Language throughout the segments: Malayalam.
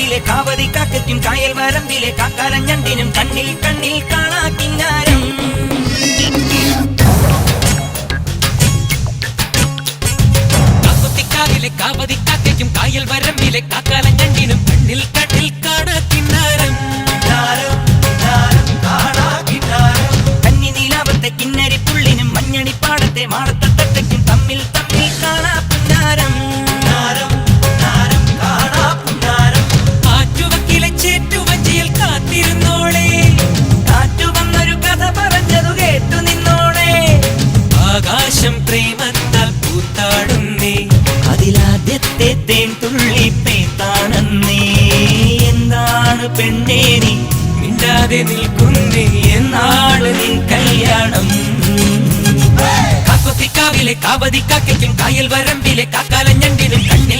കാവിലെ കാവതി കാക്കയ്ക്കും കായൽ വരമ്പിലെ കാക്കാലം കണ്ണിൽ കണ്ണിൽ കാണാ കിന്നാരം കാക്കുത്തിക്കാവിലെ കാവതി കാക്കയ്ക്കും കായൽ വരമ്പിലെ കാക്കാലം ഞണ്ടിനും കണ്ണിൽ കണ്ണിൽ കാണാ കിന്നാരം കന്നി കിന്നരി പുള്ളിനും മഞ്ഞണി പാടത്തെ മാടത്തട്ടയ്ക്കും തമ്മിൽ തമ്മിൽ കാണാ പുന്നാരം പ്രേമത്താൽ നീ അതിലാദ്യത്തെ തേൻ തുള്ളി പേത്താണെന്നേ. എന്താണ് പെണ്ണേ നീ? മിണ്ടാതെ നിൽക്കുന്നേ. എന്നാണ് നിൻ കല്യാണം? കാക്കൊത്തിക്കാവിലെ കാവതി കാക്കയ്ക്കും കായൽ വരമ്പിലെ കാക്കാലം ഞണ്ടിനും കണ്ണിൽ കണ്ണിൽ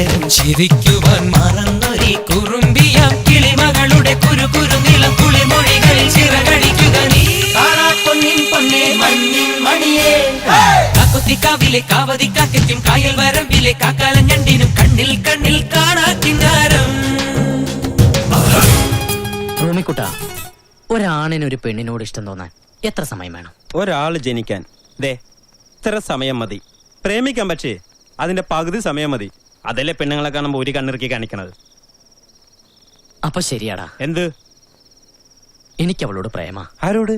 ഒരിക്കലും ചിരിക്കുവാൻ മറന്നൊരി കുറുമ്പിയാം. കിളിമകളുടെ കുരു കുരു നിളം കുളിമൊഴികളിൽ ചിറകടിക്കുക നീ പൊന്നിൻ പൊന്നേ മഞ്ഞിൻ മണിയേ. കാക്കൊത്തിക്കാവിലെ കാവതി കാക്കും കായൽ വരമ്പിലെ കാക്കാലം ഞണ്ടിനും കണ്ണിൽ കണ്ണിൽ കാണാ കിന്നാരം. റൂമിക്കുട്ട ഒരാണിന് ഒരു പെണ്ണിനോട് ഇഷ്ടം തോന്നാൻ എത്ര സമയം വേണം? ഒരാൾ ജനിക്കാൻ. ദേ ഇത്ര സമയം മതി. പ്രേമിക്കാൻ പക്ഷേ അതിന്റെ പകുതി സമയം മതി. അതല്ലേ പെണ്ണുങ്ങളെ കാണുമ്പോ ഒരു കണ്ണിറക്കി കാണിക്കണത്? അപ്പൊ ശരിയാടാ. എന്ത്? എനിക്ക് അവളോട് പ്രേമ. ആരോട്?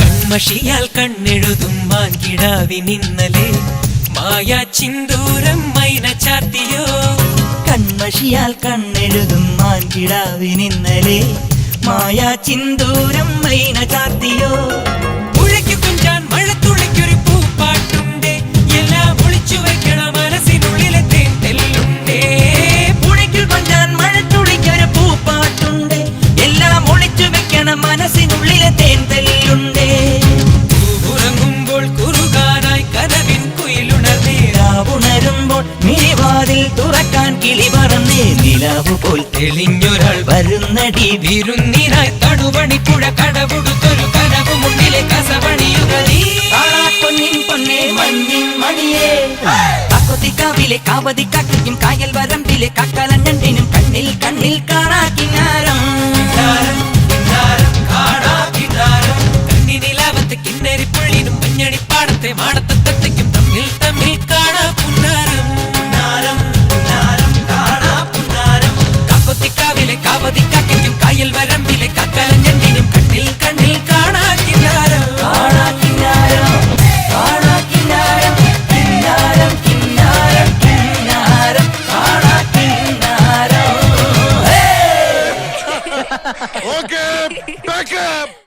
കൺമഷിയാൽ കണ്ണെഴുതും മാൻകിടാവിനിന്നലെ മായാ ചിന്തൂരം മൈന ചാത്തിയോ? കൺമഷിയാൽ കണ്ണെഴുതും മാൻകിടാവിനിന്നലെ മായാ ചിന്തൂരം മൈന ചാത്തിയോ? പുഴയ്ക്ക് കുഞ്ചാൻ മഴത്തുള്ളിക്കൊരു കിളി പറന്നേ നിലാവ് പോൽ തെളിഞ്ഞൊരാൾ വരുന്നടി. വിരുന്നിനായി തണുപണിപ്പുഴ കടപുടുത്തൊരു കനവ് മുന്നിലെ കസപണിയുക നീ. പൊന്നെ മഞ്ഞിൻ മണിയേ കാക്കൊത്തിക്കാവിലെ കാവതി കാക്കയ്ക്കും കായൽ വരമ്പിലെ കാക്കാല